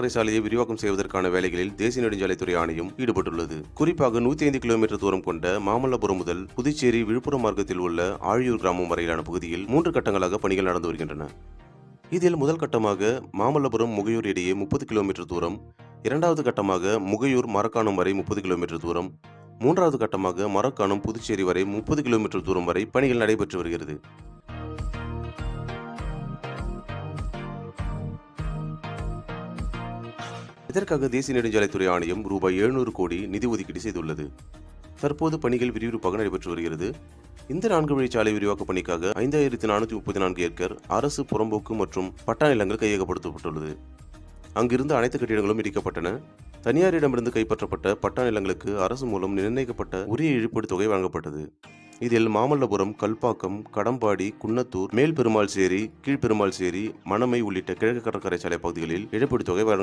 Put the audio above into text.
கடற்கரை சாலையை விரிவாக்கம் செய்வதற்கான வேலைகளில் தேசிய நெடுஞ்சாலைத்துறை ஆணையம் ஈடுபட்டுள்ளது. குறிப்பாக நூத்தி ஐந்து கிலோமீட்டர் தூரம் கொண்ட மாமல்லபுரம் முதல் புதுச்சேரி விழுப்புரம் மார்க்கத்தில் உள்ள ஆழியூர் கிராமம் வரையிலான பகுதியில் மூன்று கட்டங்களாக பணிகள் நடந்து வருகின்றன. இதில் முதல் கட்டமாக மாமல்லபுரம் முகையூர் இடையே முப்பது கிலோமீட்டர் தூரம் இரண்டாவது கட்டமாக முகையூர் மரக்காணம் வரை முப்பது கிலோமீட்டர் தூரம் மூன்றாவது கட்டமாக மரக்காணம் புதுச்சேரி வரை முப்பது கிலோமீட்டர் தூரம் வரை பணிகள் நடைபெற்று வருகிறது. இதற்காக தேசிய நெடுஞ்சாலைத்துறை ஆணையம் ரூபாய் எழுநூறு கோடி நிதி ஒதுக்கீடு செய்துள்ளது. தற்போது பணிகள் விறுவிறுப்பாக நடைபெற்று வருகிறது. இந்த நான்கு வழிச்சாலை விரிவாக்க பணிக்காக ஐந்தாயிரத்தி நானூற்றி முப்பத்தி நான்கு ஏக்கர் அரசு புறம்போக்கு மற்றும் பட்டா நிலங்கள் கையகப்படுத்தப்பட்டுள்ளது. அங்கிருந்து அனைத்து கட்டிடங்களும் இடிக்கப்பட்டன. தனியாரிடமிருந்து கைப்பற்றப்பட்ட பட்டா நிலங்களுக்கு அரசு மூலம் நிர்ணயிக்கப்பட்ட உரிய இழப்பீடு தொகை வழங்கப்பட்டது. இதில் மாமல்லபுரம் கல்பாக்கம் கடம்பாடி குன்னத்தூர் மேல் பெருமாள் சேரி கீழ்பெருமாள் சேரி மணமை உள்ளிட்ட கிழக்கு கடற்கரை சாலை பகுதிகளில் இழப்பீடு தொகை வழங்க